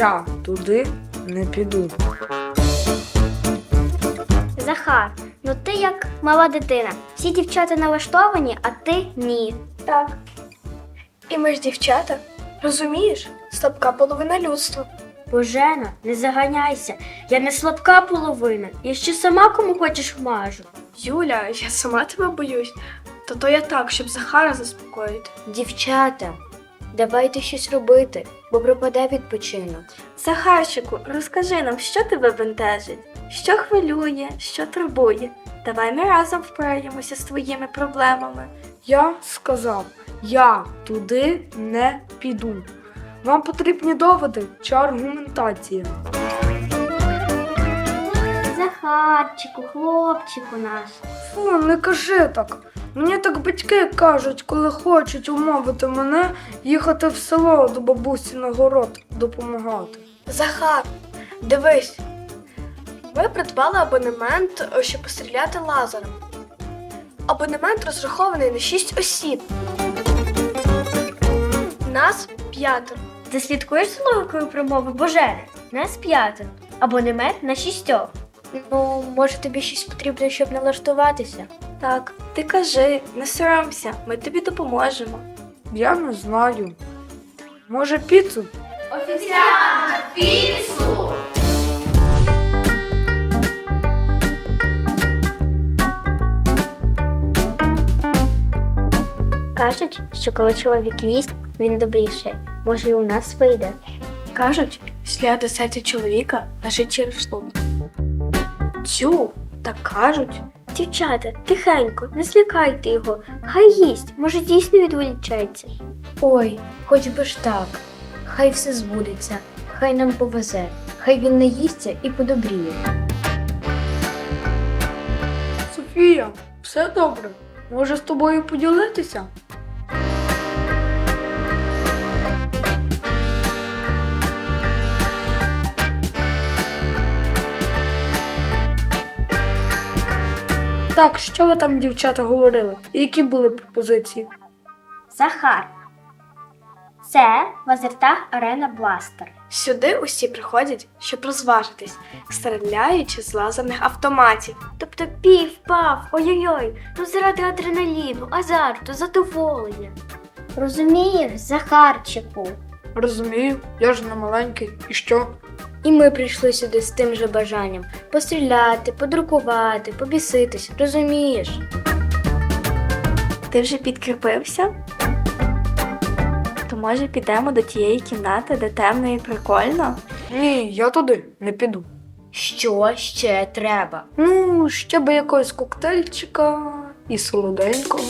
Я туди не піду. Захар, ну ти як мала дитина. Всі дівчата налаштовані, а ти ні. Так. І ми ж дівчата. Розумієш? Слабка половина людства. Божена, не заганяйся. Я не слабка половина. Я ще сама кому хочеш мажу. Юля, я сама тебе боюсь. То то я так, щоб Захара заспокоїти. Дівчата, давайте щось робити, бо пропаде відпочинок. Захарчику, розкажи нам, що тебе бентежить, що хвилює, що турбує. Давай ми разом впораємося з твоїми проблемами. Я сказав, я туди не піду. Вам потрібні доводи чи аргументація? Захарчику, хлопчику наш. Фу, не кажи так. Мені так батьки кажуть, коли хочуть умовити мене їхати в село до бабусі на город допомагати. Захар, дивись. Ми придбали абонемент, е, щоб постріляти лазером. Абонемент розрахований на 6 осіб. Нас п'ятеро. Ти слідкуєш за логікою промови Божени? Нас п'ятеро. Абонемент на шістьох. Ну, може тобі щось потрібно, щоб налаштуватися? Так, ти кажи, не соромся, ми тобі допоможемо. Я не знаю. Може, піцу? Кажуть, що коли чоловік їсть, він добріший. Може, і у нас вийде. Кажуть, слід до серця чоловіка лежить через шлунок. Цю, так кажуть. Дівчата, тихенько, не злякайте його. Хай їсть, може дійсно відволічається. Ой, хоч би ж так. Хай все збудеться, хай нам повезе, хай він не їсться і подобріє. Софія, все добре. Може з тобою поділитися? Так, що ви там, дівчата, говорили? І які були пропозиції? Захар. Це лазертаг Арена Бластер. Сюди усі приходять, щоб розважитись, стріляючи з лазерних автоматів. Тобто пів, пав, ой-ой-ой, ну заради адреналіну, азарту, задоволення. Розумієш, Захарчику. Розумію, я ж не маленький. І що? І ми прийшли сюди з тим же бажанням постріляти, подрукувати, побіситись, розумієш? Ти вже підкріпився? То може підемо до тієї кімнати, де темно і прикольно? Ні, я туди не піду. Що ще треба? Ну, ще би якогось коктейльчика і солоденького.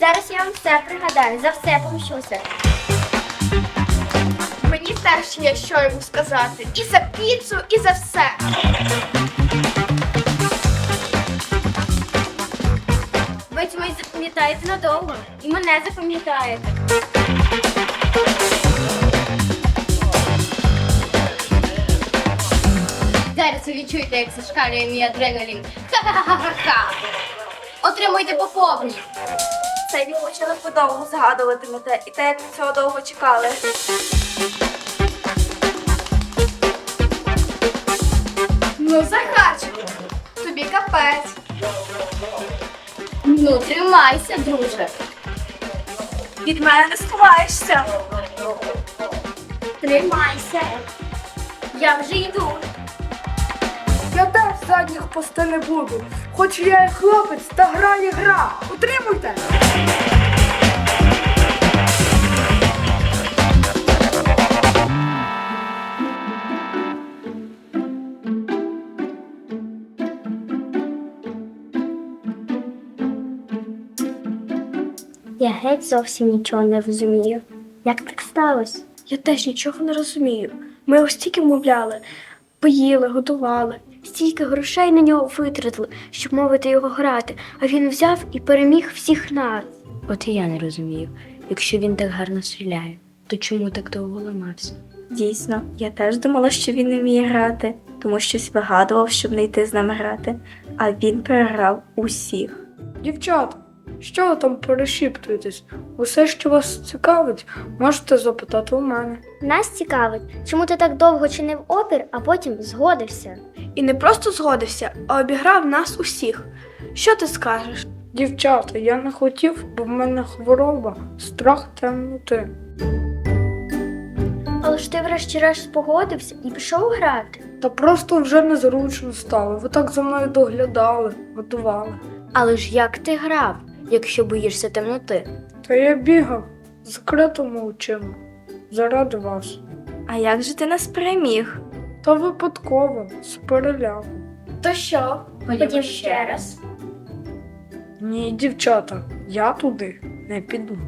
Зараз я вам все пригадаю, за все помщуся. Мені теж є що йому сказати. І за піцу, і за все. Ви цьому запам'ятаєте надовго. І мене запам'ятаєте. Зараз ви відчуєте, як зашкалює мій адреналін. Ха-ха-ха-ха-ха! Отримуйте по повній. Цей відпочинок ви довго згадуватимете, і те, як цього довго чекали. Ну, Захарчику, тобі капець. Ну, тримайся, друже. Від мене не сховаєшся. Тримайся. Я вже йду. Задніх пусти не буду. Хоч я і хлопець, та грає гра. Утримуйте! Я геть зовсім нічого не розумію. Як так сталося? Я теж нічого не розумію. Ми ось тільки вмовляли, поїли, готували. Стільки грошей на нього витратили, щоб мовити його грати, а він взяв і переміг всіх нас. От і я не розумію. Якщо він так гарно стріляє, то чому так довго ламався? Дійсно, я теж думала, що він не вміє грати, тому щось вигадував, щоб не йти з нами грати, а він переграв усіх. Дівчата, що ви там перешіптуєтесь? Усе, що вас цікавить, можете запитати у мене. Нас цікавить, чому ти так довго чинив опір, а потім згодився. І не просто згодився, а обіграв нас усіх. Що ти скажеш? Дівчата, я не хотів, бо в мене хвороба, страх темноти. Але ж ти врешті-решт погодився і пішов грати. Та просто вже незручно стало. Ви так за мною доглядали, готували. Але ж як ти грав, якщо боїшся темноти? Та я бігав з закритими очима заради вас. А як же ти нас переміг? Та випадково, з переляку. То що? Ходімо ще раз. Ні, дівчата, я туди не піду.